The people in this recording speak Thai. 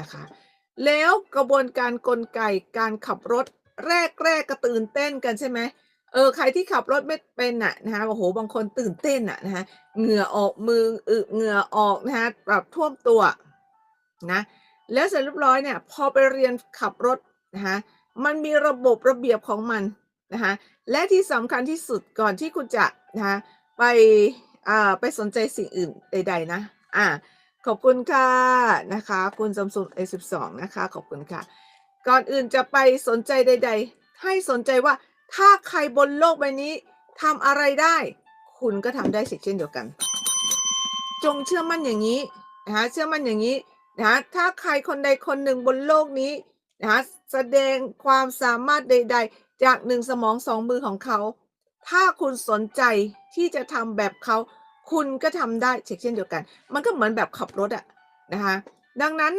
นะคะ แล้วกระบวนการกลไกการขับรถแรกแรกก็ตื่นเต้นกันใช่ไหมเออใครที่ขับรถไม่เป็นอะนะคะโอ้โหบางคนตื่นเต้นอะนะคะเหงื่อออกมืออึเหงื่อออกนะคะแบบท่วมตัวนะแล้วเสร็จเรียบร้อยเนี่ยพอไปเรียนขับรถนะคะมันมีระบบระเบียบของมันนะคะและที่สำคัญที่สุดก่อนที่คุณจะนะคะไปอ่าไปสนใจสิ่งอื่นใดๆนะอ่า ขอบคุณค่ะนะคะ คุณซัมซุง A12 นะคะ ขอบคุณค่ะ ก่อนอื่นจะไปสนใจใด ๆ ให้สนใจว่าถ้าใครบนโลกใบนี้ทำอะไรได้ คุณก็ทำได้เช่นเดียวกัน จงเชื่อมั่นอย่างนี้นะคะเชื่อมั่นอย่างนี้นะคะถ้าใครคนใดคนหนึ่งบนโลกนี้นะคะแสดงความสามารถใด ๆ จากหนึ่งสมองสองมือของเขา ถ้าคุณสนใจที่จะทำแบบเขา คุณก็ทำได้เช่นเดียวกัน มันก็เหมือนแบบขับรถอะนะคะ ดังนั้น